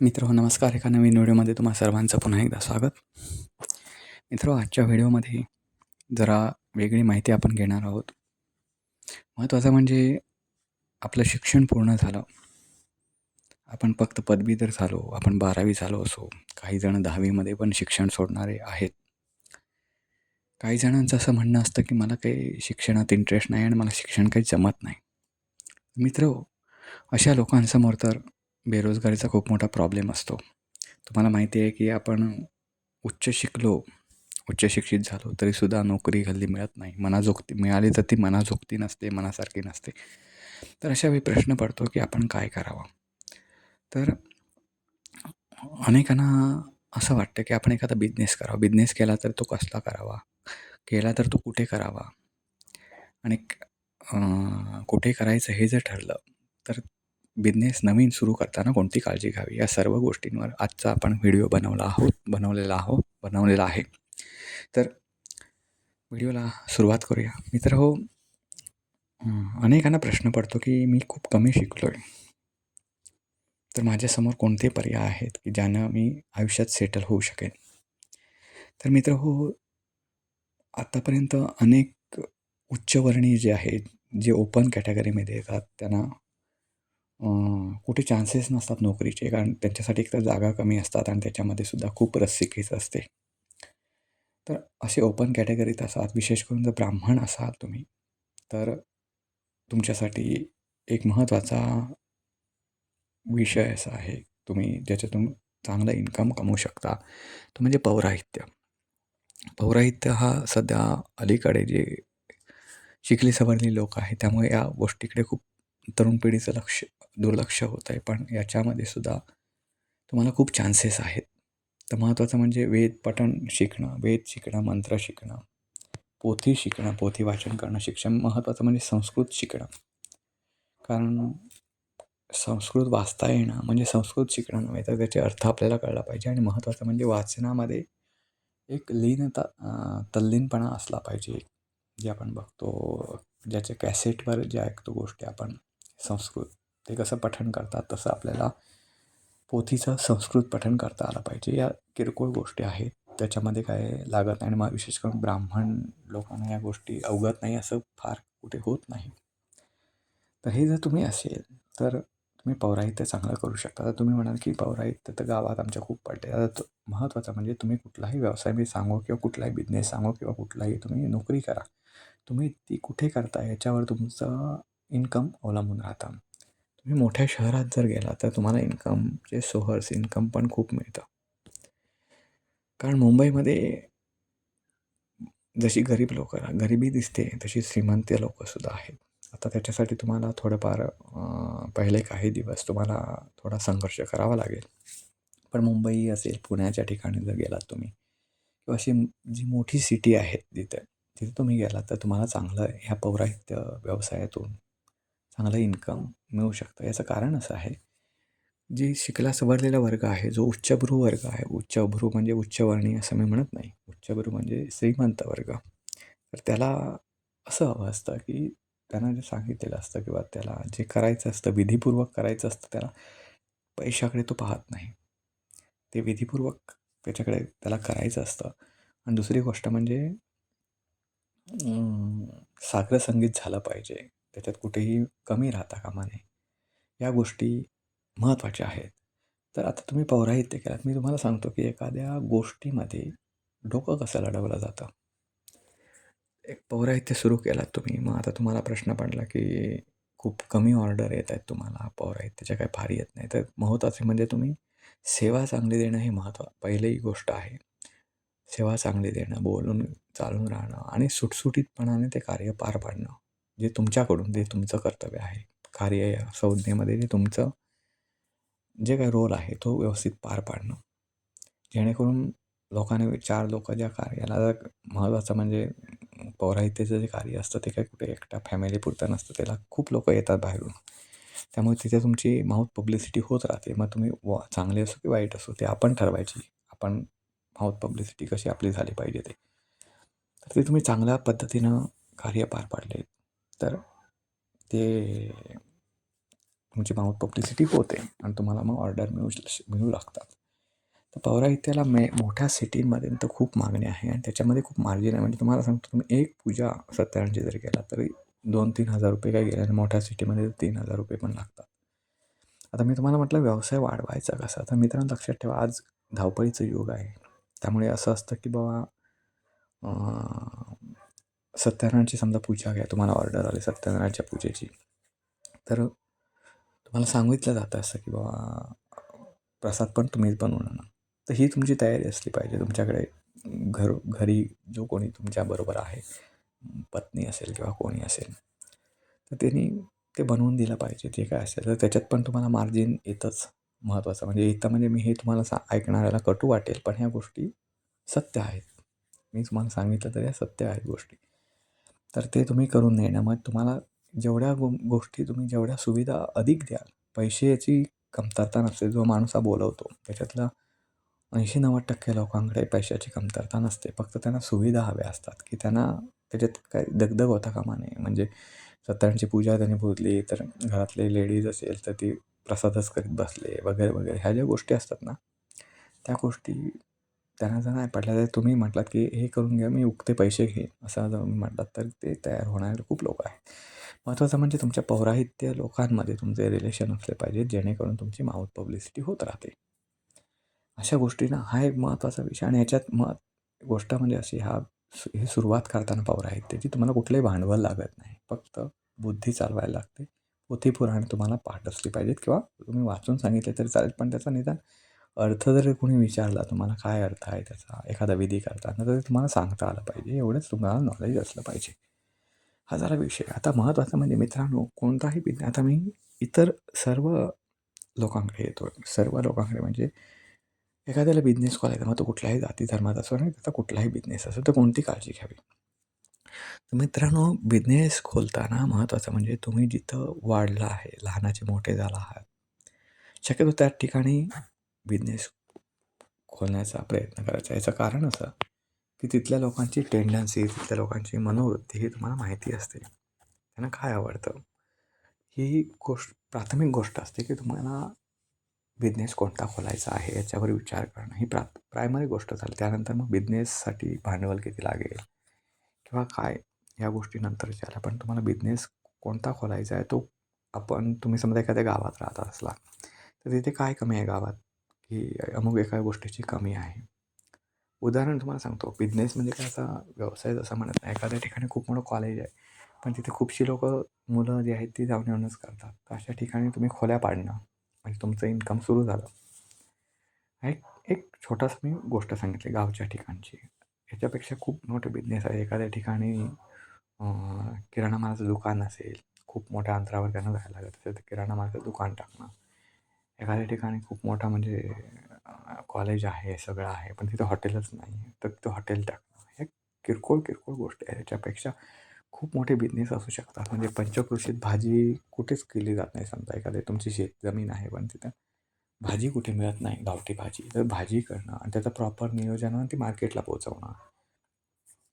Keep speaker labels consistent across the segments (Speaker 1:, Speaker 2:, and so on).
Speaker 1: मित्र हो नमस्कार. एका नवीन व्हिडिओमध्ये तुम्हा सर्वांचं पुन्हा एकदा स्वागत. मित्र आजच्या व्हिडिओमध्ये जरा वेगळी माहिती आपण घेणार आहोत. महत्त्वाचं म्हणजे आपलं शिक्षण पूर्ण झालं. आपण फक्त पदवीधर झालो आपण बारावी झालो असो काही जण दहावीमध्ये पण शिक्षण सोडणारे आहेत. काही जणांचं असं म्हणणं असतं की मला काही शिक्षणात इंटरेस्ट नाही आणि मला शिक्षण काही जमत नाही. मित्र अशा लोकांसमोर तर बेरोजगारीचा खूप मोठा प्रॉब्लेम असतो. तुम्हाला माहिती आहे की आपण उच्च शिकलो उच्च शिक्षित झालो तरीसुद्धा नोकरी हल्ली मिळत नाही. मनाजोगती मिळाली तर ती मनाजोगती नसते मनासारखी नसते. तर अशा वेळी प्रश्न पडतो की आपण काय करावं? तर अनेकांना असं वाटतं की आपण एखादा बिझनेस करावा. बिझनेस केला तर तो कसला करावा? केला तर तो कुठे करावा? आणि कुठे करायचं हे जर ठरलं तर बिझनेस नवीन सुरू करताना कोणती काळजी घ्यावी? या सर्व गोष्टींवर आजचा आपण व्हिडिओ बनवला आहोत बनवलेला आहो बनवलेला आहे. तर व्हिडिओला सुरुवात करूया. मित्र हो अनेकांना प्रश्न पडतो की मी खूप कमी शिकलो आहे तर माझ्यासमोर कोणते पर्याय आहेत की ज्यानं मी आयुष्यात सेटल होऊ शकेन? तर मित्र हो आत्तापर्यंत अनेक उच्चवर्णीय जे आहेत जे ओपन कॅटेगरीमध्ये येतात त्यांना कुठे चान्सेस नसतात नोकरीचे कारण त्यांच्यासाठी एकतर जागा कमी असतात आणि त्याच्यामध्ये सुद्धा खूप रस्सिकीच असते. तर असे ओपन कॅटेगरीत असाल विशेष करून जर ब्राह्मण असाल तुम्ही तर तुमच्यासाठी एक महत्त्वाचा विषय असा आहे तुम्ही ज्याच्यातून चांगला इन्कम कमवू शकता तो म्हणजे पौराहित्य. पौराहित्य हा सध्या अलीकडे जे शिकली सवरली लोक आहेत त्यामुळे या गोष्टीकडे खूप तरुण पिढीचं लक्ष दुर्लक्ष होत आहे पण याच्यामध्ये सुद्धा तुम्हाला खूप चान्सेस आहेत. तर महत्त्वाचं म्हणजे वेद पठण शिकणं वेद शिकणं मंत्र शिकणं पोथी शिकणं पोथी वाचन करणं शिक्षण महत्त्वाचं म्हणजे संस्कृत शिकणं. कारण संस्कृत वाचता येणं म्हणजे संस्कृत शिकणं नव्हे तर त्याचे अर्थ आपल्याला कळला पाहिजे आणि महत्त्वाचं म्हणजे वाचनामध्ये एक लीनता तल्लीनपणा असला पाहिजे. जे आपण बघतो ज्याच्या कॅसेटवर जे ऐकतो गोष्टी आपण संस्कृत ते कसं पठण करतात तसं आपल्याला पोथीचं संस्कृत पठण करता आलं पाहिजे. या किरकोळ गोष्टी आहेत त्याच्यामध्ये काय लागत नाही आणि मग विशेष करून ब्राह्मण लोकांना या गोष्टी अवगत नाही असं फार कुठे होत नाही. तर हे जर तुम्ही असेल तर तुम्ही पौराहित्य चांगलं करू शकता. तर तुम्ही म्हणाल की पौराहित्य तर गावात आमच्या खूप पडते. आता महत्त्वाचं म्हणजे तुम्ही कुठलाही व्यवसाय मी सांगू किंवा कुठलाही बिझनेस सांगू किंवा कुठलाही तुम्ही नोकरी करा. तुम्ही ती कुठे करता याच्यावर तुमचं इन्कम अवलंबून राहतं. तुम्ही मोठ्या शहरात जर गेला तर तुम्हाला इन्कमचे सोहर्स इन्कम पण खूप मिळतं. कारण मुंबईमध्ये जशी गरीब लोक गरिबी दिसते तशी श्रीमंत लोकंसुद्धा आहेत. आता त्याच्यासाठी तुम्हाला थोडंफार पहिले काही दिवस तुम्हाला थोडा संघर्ष करावा लागेल. पण मुंबई असेल पुण्याच्या ठिकाणी जर गेलात तुम्ही किंवा अशी जी मोठी सिटी आहे तिथे तिथे तुम्ही गेलात तर तुम्हाला चांगलं ह्या पौराहित्य व्यवसायातून चांगलं इन्कम मिळू शकतं. याचं कारण असं आहे जे शिकला सवरलेला वर्ग आहे जो उच्चभ्रू वर्ग आहे उच्चभ्रू म्हणजे उच्चवर्णी असं मी म्हणत नाही. उच्चभ्रू म्हणजे श्रीमंत वर्ग. तर त्याला असं हवं असतं की त्यांना जे सांगितलेलं असतं किंवा त्याला जे करायचं असतं विधीपूर्वक करायचं असतं त्याला पैशाकडे तो पाहत नाही. ते विधीपूर्वक त्याच्याकडे त्याला करायचं असतं. आणि दुसरी गोष्ट म्हणजे सागर संगीत झालं पाहिजे. त्याच्यात कुठेही कमी राहता कामा नये. या गोष्टी महत्त्वाच्या आहेत. तर आता तुम्ही पौराहित्य केलात. मी तुम्हाला सांगतो की एखाद्या गोष्टीमध्ये डोकं कसं लढवलं जातं? एक पौराहित्य सुरू केलात तुम्ही. मग आता तुम्हाला प्रश्न पडला की खूप कमी ऑर्डर येत आहेत तुम्हाला पौराहित्याच्या काही भारी येत नाही. तर महत्त्वाचे म्हणजे तुम्ही सेवा चांगली देणं हे महत्त्व पहिलेही गोष्ट आहे. सेवा चांगली देणं बोलून चालून राहणं आणि सुटसुटीतपणाने ते कार्य पार पाडणं. जे तुमच्याकडून जे तुमचं कर्तव्य आहे. कार्य या संज्ञेमध्ये जे तुमचं जे काही रोल आहे तो व्यवस्थित पार पाडणं. जेणेकरून लोकांनी चार लोक ज्या कार्याला महत्त्वाचं म्हणजे पौराहित्याचं जे कार्य असतं ते काही कुठे एकटा फॅमिलीपुरतं नसतं त्याला खूप लोक येतात बाहेरून. त्यामुळे तिथे तुमची माऊथ पब्लिसिटी होत राहते. मग तुम्ही वा चांगले असो की वाईट असो ते आपण ठरवायची. आपण माऊथ पब्लिसिटी कशी आपली झाली पाहिजे ते. तर ते तुम्ही चांगल्या पद्धतीनं कार्य पार पाडले. तर ते तुमची माउथ पब्लिसिटी होते आणि तुम्हाला मग ऑर्डर मिळू श- मिळू लागतात. तर पौराहित्याला मे मोठ्या सिटीमध्ये तर खूप मागणी आहे आणि त्याच्यामध्ये खूप मार्जिन आहे. म्हणजे तुम्हाला सांगतो तुम्ही एक पूजा सत्यनारायणची जरी केला तरी दोन तीन हजार रुपये काय गेले आणि मोठ्या सिटीमध्ये तीन हजार रुपये पण लागतात. आता मी तुम्हाला म्हटलं व्यवसाय वाढवायचा कसा? तर मित्रांनो लक्षात ठेवा आज धावपळीचं युग आहे. त्यामुळे असं असतं की बाबा सत्यनारायणची समजा पूजा घ्या तुम्हाला ऑर्डर आली सत्यनारायणच्या पूजेची. तर तुम्हाला सांगितलं जातं असं की बाबा प्रसाद पण तुम्हीच बनवून आणा तर ही तुमची तयारी असली पाहिजे. तुमच्याकडे घर घरी जो कोणी तुमच्याबरोबर आहे पत्नी असेल किंवा कोणी असेल तर त्यांनी ते बनवून दिलं पाहिजे. जे काय असेल तर त्याच्यात पण तुम्हाला मार्जिन येतंच महत्त्वाचं म्हणजे येतं म्हणजे मी हे तुम्हाला सा ऐकणाऱ्याला कटू वाटेल पण ह्या गोष्टी सत्य आहेत. मी तुम्हाला सांगितलं तर या सत्य आहेत गोष्टी. तर ते तुम्ही करून देणं मग तुम्हाला जेवढ्या गो गोष्टी तुम्ही जेवढ्या सुविधा अधिक द्याल पैशाची कमतरता नसते. जो माणूस हा बोलवतो त्याच्यातला ऐंशी नव्वद टक्के लोकांकडे पैशाची कमतरता नसते. फक्त त्यांना सुविधा हव्या असतात की त्यांना त्याच्यात काय दगदग होता कामा नये. म्हणजे सत्यनारायणची पूजा त्यांनी पुजली तर घरातले लेडीज असेल तर ती प्रसादच करीत बसले वगैरे वगैरे. ह्या ज्या गोष्टी असतात ना त्या गोष्टी त्यांना जर नाही पडल्या तर तुम्ही म्हटलात की हे करून घ्या मी उगते पैसे घेईन. असं जर म्हटलात तर ते तयार होणारे खूप लोक आहेत. महत्त्वाचं म्हणजे तुमच्या पौराहित्य लोकांमध्ये तुमचे रिलेशन असले पाहिजेत जेणेकरून तुमची माउथ पब्लिसिटी होत राहते. अशा गोष्टींना हा एक महत्त्वाचा विषय आणि याच्यात म गोष्ट म्हणजे अशी हा सु- सुरुवात करताना पौराहित्याची तुम्हाला कुठलंही भांडवल लागत नाही. फक्त बुद्धी चालवायला लागते. पोथी पुराणे तुम्हाला पाठ असली पाहिजेत किंवा तुम्ही वाचून सांगितले तरी चालेल पण त्याचं निदान अर्थ जर कोणी विचारला तुम्हाला काय अर्थ आहे त्याचा? एखादा विधी करताना तर तुम्हाला सांगता आलं पाहिजे. एवढंच तुम्हाला नॉलेज असलं पाहिजे. हा झाला विषय. आता महत्त्वाचं म्हणजे मित्रांनो कोणताही विधी आता मी इतर सर्व लोकांकडे येतो सर्व लोकांकडे म्हणजे एखाद्याला बिझनेस खोलायचा मग तो कुठल्याही जाती धर्मात असो नाही त्याचा कुठलाही बिझनेस असो तर कोणती काळजी घ्यावी? तर मित्रांनो बिझनेस खोलताना महत्त्वाचं म्हणजे तुम्ही जिथं वाढला आहे लहानाचे मोठे झाला आहात शक्यतो त्या ठिकाणी बिझनेस खोलण्याचा प्रयत्न करायचा. याचं कारण असं की तिथल्या लोकांची टेंडन्सी तिथल्या लोकांची मनोवृत्ती ही तुम्हाला माहिती असते. त्यांना काय आवडतं? ही गोष्ट प्राथमिक गोष्ट असते की तुम्हाला बिझनेस कोणता खोलायचा आहे याच्यावर विचार करणं ही प्रा प्रायमरी गोष्ट झाली. त्यानंतर मग बिझनेससाठी भांडवल किती लागेल किंवा काय? या गोष्टीनंतरच्या आल्या. पण तुम्हाला बिझनेस कोणता खोलायचा आहे तो आपण तुम्ही समजा एखाद्या गावात राहत असला तर तिथे काय कमी आहे गावात? की अमुक एका गोष्टीची कमी आहे. उदाहरण तुम्हाला सांगतो. बिझनेस म्हणजे काय असा व्यवसाय जसा म्हणत नाही एखाद्या ठिकाणी खूप मोठं कॉलेज आहे. पण तिथे खूपशी लोकं मुलं जी आहेत ती जाऊन येऊनच करतात. तर अशा ठिकाणी तुम्ही खोल्या पाडणं म्हणजे तुमचं इन्कम सुरू झालं. एक एक छोटासा मी गोष्ट सांगितली गावच्या ठिकाणची. ह्याच्यापेक्षा खूप मोठे बिझनेस आहे. एखाद्या ठिकाणी किराणा मालाचं दुकान असेल खूप मोठ्या अंतरावर त्यांना जायला लागत. असेल तर किराणा मालाचं दुकान टाकणं. एखाद्या ठिकाणी खूप मोठा म्हणजे कॉलेज आहे सगळं आहे पण तिथं हॉटेलच नाही तर तिथं हॉटेल टाकणं हे किरकोळ किरकोळ गोष्टी आहे. त्याच्यापेक्षा खूप मोठे बिझनेस असू शकतात. म्हणजे पंचकृषीत भाजी कुठेच केली जात नाही. समजा एखादी तुमची शेत जमीन आहे पण तिथं भाजी कुठे मिळत नाही गावठी भाजी. तर भाजी करणं आणि त्याचं प्रॉपर नियोजन आणि ती मार्केटला पोहोचवणं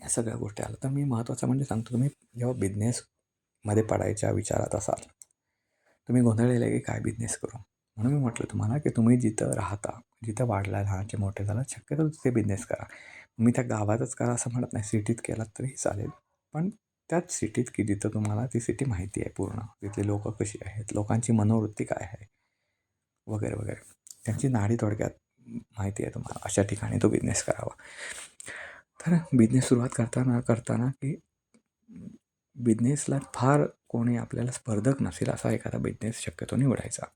Speaker 1: या सगळ्या गोष्टी आल्या. तर मी महत्त्वाचं म्हणजे सांगतो तुम्ही जेव्हा बिझनेसमध्ये पडायच्या विचारात असाल तुम्ही गोंधळलेले की काय बिझनेस करू? म्हणून मी म्हटलं तुम्हाला की तुम्ही जिथं राहता जिथं वाढला लहानचे मोठे झाला शक्यतो तिथे बिझनेस करा. मी त्या गावातच करा असं म्हणत नाही सिटीत केलात तरीही चालेल. पण त्याच सिटीत की जिथं तुम्हाला ती सिटी माहिती आहे पूर्ण. तिथली लोकं कशी आहेत लोकांची मनोवृत्ती काय आहे? वगैरे वगैरे. त्यांची नाडी थोडक्यात माहिती आहे तुम्हाला. अशा ठिकाणी तो बिझनेस करावा. तर बिझनेस सुरुवात करताना करताना की बिझनेसला फार कोणी आपल्याला स्पर्धक नसेल असा एखादा बिझनेस शक्यतो निवडायचा.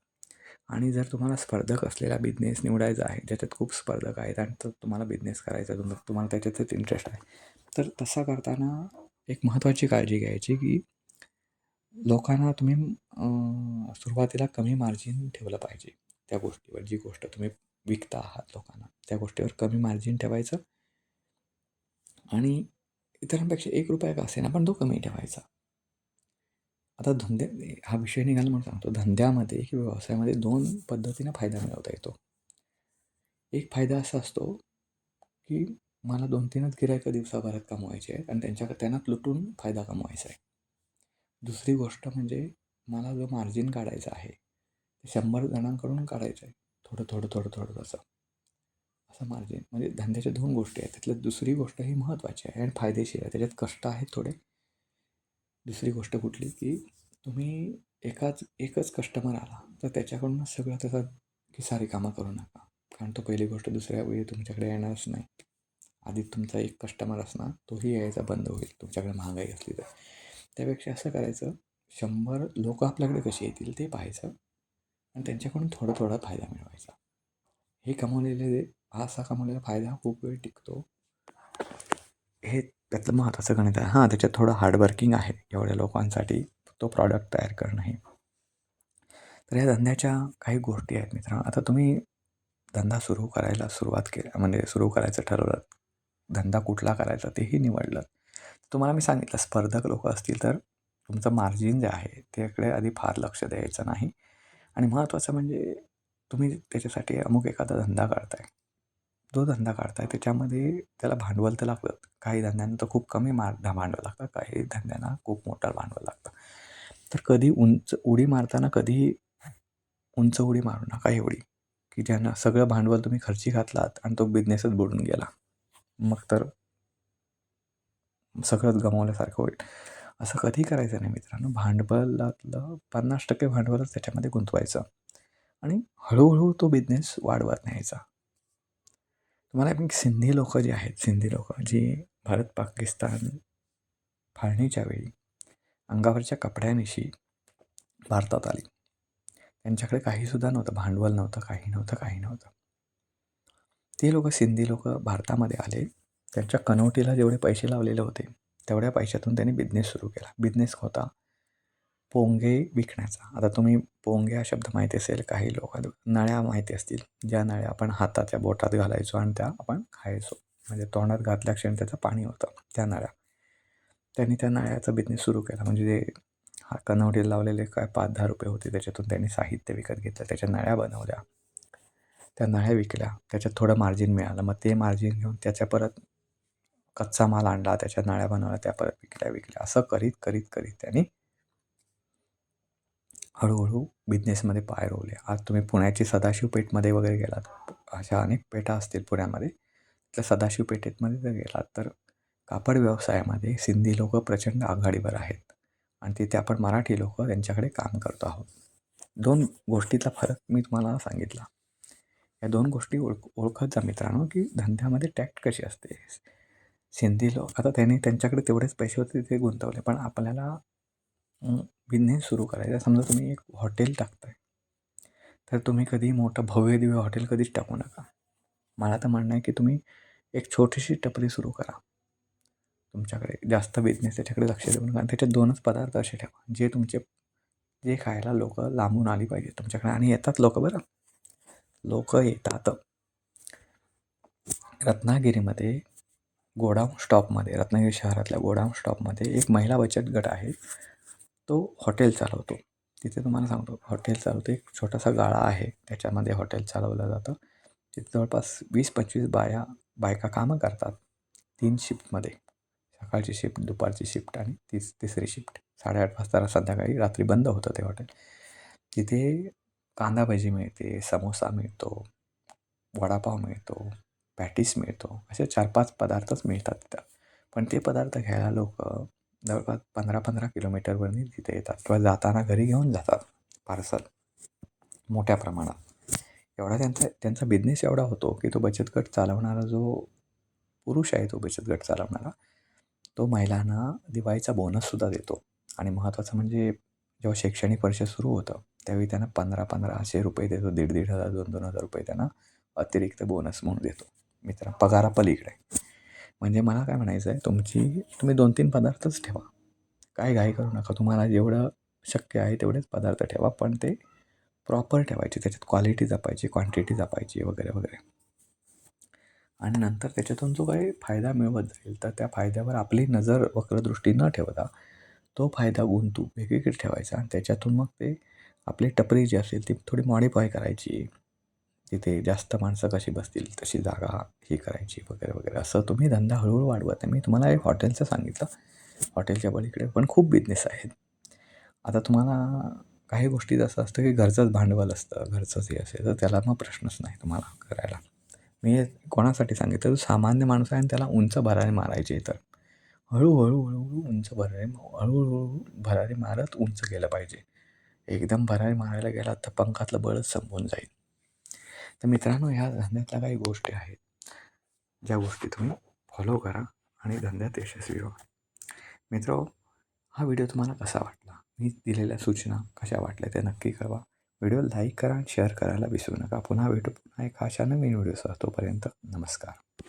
Speaker 1: आणि जर तुम्हाला स्पर्धक असलेला बिझनेस निवडायचा आहे ज्याच्यात खूप स्पर्धक आहेत आणि तो तुम्हाला बिझनेस करायचा आहे, तुम्हाला त्याच्यातच इंटरेस्ट आहे. तर तसा करताना एक महत्त्वाची काळजी घ्यायची की लोकांना तुम्ही सुरुवातीला कमी मार्जिन ठेवलं पाहिजे त्या गोष्टीवर. जी गोष्ट तुम्ही विकता आहात लोकांना त्या गोष्टीवर कमी मार्जिन ठेवायचं आणि इतरांपेक्षा एक रुपया का असेना पण तो कमी ठेवायचा. आता धंदे हा विषय निघाला म्हणून सांगतो. धंद्यामध्ये किंवा व्यवसायामध्ये दोन पद्धतीने फायदा मिळवता येतो. एक फायदा असा असतो की मला दोन तीनच गिरायकं दिवसाभरात कमवायचे आहेत आणि त्यांच्या त्यांना लुटून फायदा कमवायचा आहे. दुसरी गोष्ट म्हणजे मला जो मार्जिन काढायचा आहे ते शंभर जणांकडून काढायचं आहे. थोडं थोडं थोडं थोडं असं. असं मार्जिन म्हणजे धंद्याच्या दोन गोष्टी आहेत. त्यातल्या दुसरी गोष्ट ही महत्त्वाची आहे आणि फायदेशीर आहे. त्याच्यात कष्ट आहेत थोडे. दुसरी गोष्ट कुठली की तुम्ही एकाच एकच कस्टमर आला तर त्याच्याकडूनच सगळं त्याचा की सारी कामं करू नका. कारण तो पहिली गोष्ट दुसऱ्या वेळी तुमच्याकडे येणारच नाही. आधी तुमचा एक कस्टमर असणार तोही यायचा बंद होईल तुमच्याकडे महागाई असली तर. त्यापेक्षा असं करायचं शंभर लोक आपल्याकडे कशी येतील ते पाहायचं आणि त्यांच्याकडून थोडा थोडा फायदा मिळवायचा. हे कमवलेले हा असा कमवलेला फायदा खूप वेळ टिकतो. हे त्यातलं महत्त्वाचं गणित आहे. हां त्याच्यात थोडं हार्डवर्किंग आहे एवढ्या लोकांसाठी. तो प्रॉडक्ट तयार करणं हे. तर या धंद्याच्या काही गोष्टी आहेत मित्रांनो आता तुम्ही धंदा सुरू करायला सुरुवात केली म्हणजे सुरू करायचं ठरवलं. धंदा कुठला करायचा तेही निवडलं. तुम्हाला मी सांगितलं स्पर्धक लोक असतील तर तुमचं मार्जिन जे आहे त्याकडे आधी फार लक्ष द्यायचं नाही. आणि महत्त्वाचं म्हणजे तुम्ही त्याच्यासाठी अमुक एखादा धंदा करताय जो धंदा काढताय त्याच्यामध्ये त्याला भांडवल तर लागतं. काही धंद्यांना तर खूप कमी मार भांडवल लागतं. काही धंद्यांना खूप मोठं भांडवल लागतं. तर कधी उंच उडी मारताना कधी उंच उडी मारू नका एवढी की ज्यांना सगळं भांडवल तुम्ही खर्ची घातलात आणि तो बिझनेसच बुडून गेला. मग तर सगळंच गमावल्यासारखं होईल. असं कधी करायचं नाही मित्रांनो? भांडवलातलं पन्नास टक्के भांडवलच त्याच्यामध्ये गुंतवायचं. आणि हळूहळू तो बिझनेस वाढवत न्यायचा. तुम्हाला पण सिंधी लोक जे आहेत सिंधी लोक जी भारत पाकिस्तान फाळणीच्या वेळी अंगावरच्या कपड्यानिशी भारतात आली. त्यांच्याकडे काहीसुद्धा नव्हतं भांडवल नव्हतं काही नव्हतं काही नव्हतं. ते लोक सिंधी लोक भारतामध्ये आले. त्यांच्या कनोटीला जेवढे पैसे लावलेले होते तेवढ्या पैशातून त्यांनी बिझनेस सुरू केला. बिझनेस होता. पोंगे विकण्याचा. आता तुम्ही पोंगे हा शब्द माहिती असेल काही लोक नळ्या माहिती असतील ज्या नळ्या आपण हाताच्या बोटात घालायचो आणि त्या आपण खायचो. म्हणजे तोंडात घातल्या क्षणी त्याचं पाणी होतं त्या नळ्या. त्यांनी त्या नळ्याचा बिझनेस सुरू केला. म्हणजे जे हा कनवटीला लावलेले काय पाच दहा रुपये होते त्याच्यातून त्यांनी साहित्य विकत घेतलं. त्याच्या नळ्या बनवल्या. त्या नळ्या विकल्या. त्याच्यात थोडं मार्जिन मिळालं. मग ते मार्जिन घेऊन त्याच्या परत कच्चा माल आणला त्याच्या नळ्या बनवल्या त्या परत विकल्या विकल्या. असं करीत करीत करीत त्यांनी हळूहळू बिझनेसमध्ये पाय रोवले. आज तुम्ही पुण्याची सदाशिव पेठमध्ये वगैरे गेलात. अशा अनेक पेठा असतील पुण्यामध्ये. तर सदाशिव पेठेतमध्ये जर गेलात तर कापड व्यवसायामध्ये सिंधी लोक प्रचंड आघाडीवर आहेत. आणि तिथे आपण मराठी लोक त्यांच्याकडे काम करतो आहोत. दोन गोष्टीचा फरक मी तुम्हाला सांगितला. या दोन गोष्टी ओळख ओळखत जा मित्रांनो की धंद्यामध्ये टॅक्ट कशी असते. सिंधी लोक आता त्यांनी त्यांच्याकडे तेवढेच पैसे होते ते गुंतवले. पण आपल्याला बिझनेस सुरू करायचा. समजा तुम्ही एक हॉटेल टाकताय. तर तुम्ही कधी मोठं भव्य दिव्य हॉटेल कधीच टाकू नका. मला तर म्हणणं आहे की तुम्ही एक छोटीशी टपरी सुरू करा. तुमच्याकडे जास्त बिझनेस त्याच्याकडे लक्ष देऊ नका. त्याच्यात दोनच पदार्थ असे ठेवा. जे तुमचे जे खायला लोक लांबून आली पाहिजे तुमच्याकडे. आणि येतात लोक बरं. लोक येतात. रत्नागिरीमध्ये गोडाऊन स्टॉपमध्ये रत्नागिरी शहरातल्या गोडाऊन स्टॉपमध्ये एक महिला बचत गट आहे. तो हॉटेल चालवतो. तिथे तुम्हाला सांगतो हॉटेल चालवतो. एक छोटासा गाळा आहे. त्याच्यामध्ये हॉटेल चालवलं जातं. तिथे जवळपास वीस पंचवीस बाया बायका कामं करतात. तीन शिफ्टमध्ये. सकाळची शिफ्ट दुपारची शिफ्ट आणि तीस तिसरी शिफ्ट. साडेआठ वाजता संध्याकाळी रात्री बंद होतं ते हॉटेल. तिथे कांदा भजी मिळते समोसा मिळतो वडापाव मिळतो पॅटीस मिळतो. असे चार पाच पदार्थच मिळतात तिथं. पण ते पदार्थ घ्यायला लोक जवळपास पंधरा पंधरा किलोमीटरवरनी तिथे येतात. किंवा जाताना घरी घेऊन जातात पार्सल मोठ्या प्रमाणात. एवढा त्यांचा त्यांचा बिझनेस एवढा होतो की तो बचत गट चालवणारा जो पुरुष आहे तो बचत गट चालवणारा तो महिलांना दिवाळीचा बोनससुद्धा देतो. आणि महत्त्वाचं म्हणजे जेव्हा शैक्षणिक वर्ष सुरू होतं त्यावेळी त्यांना पंधरा पंधराशे रुपये देतो. दीड दीड हजार दोन दोन हजार रुपये त्यांना अतिरिक्त बोनस म्हणून देतो. मित्र पगारापलीकडे म्हणजे मला काय म्हणायचं आहे तुमची तुम्ही दोन तीन पदार्थच ठेवा. काय घाई करू नका. तुम्हाला जेवढं शक्य आहे तेवढेच पदार्थ ठेवा पण ते प्रॉपर ठेवायचे. त्याच्यात क्वालिटी जपायची क्वांटिटी जपायची वगैरे वगैरे. आणि नंतर त्याच्यातून जो काही फायदा मिळवत जाईल तर त्या फायद्यावर आपली नजर वक्रदृष्टी न ठेवता तो फायदा गुंतू वेगवेगळे ठेवायचा. आणि त्याच्यातून मग ते आपली टपरी जी असेल ती थोडी मॉडिफाय करायची. तिथे जास्त माणसं कशी बसतील तशी जागा ही करायची वगैरे वगैरे. असं तुम्ही धंदा हळूहळू वाढवत मी तुम्हाला एक हॉटेलचं सांगितलं. हॉटेलच्या पलीकडे पण खूप बिझनेस आहेत. आता तुम्हाला काही गोष्टीत असं असतं की घरचंच भांडवल असतं घरचंच हे असेल तर त्याला मग प्रश्नच नाही तुम्हाला करायला. मी हे कोणासाठी सांगितलं? तो सामान्य माणूस आहे आणि त्याला उंच भरारी मारायची तर. हळूहळू हळूहळू उंच भरारी हळूहळू भरारी मारत उंच गेलं पाहिजे. एकदम भरारी मारायला गेला तर पंखातलं बळच संपून जाईल. तर मित्रांनो ह्या धंद्यातल्या काही गोष्टी आहेत. ज्या गोष्टी तुम्ही फॉलो करा आणि धंद्यात यशस्वी व्हा. मित्र हा व्हिडिओ तुम्हाला कसा वाटला? मी दिलेल्या सूचना कशा वाटल्या ते नक्की कळवा. व्हिडिओ लाईक करा आणि शेअर करायला विसरू नका. पुन्हा भेटू. पुन्हा एक अशा नवीन व्हिडिओसह तोपर्यंत नमस्कार.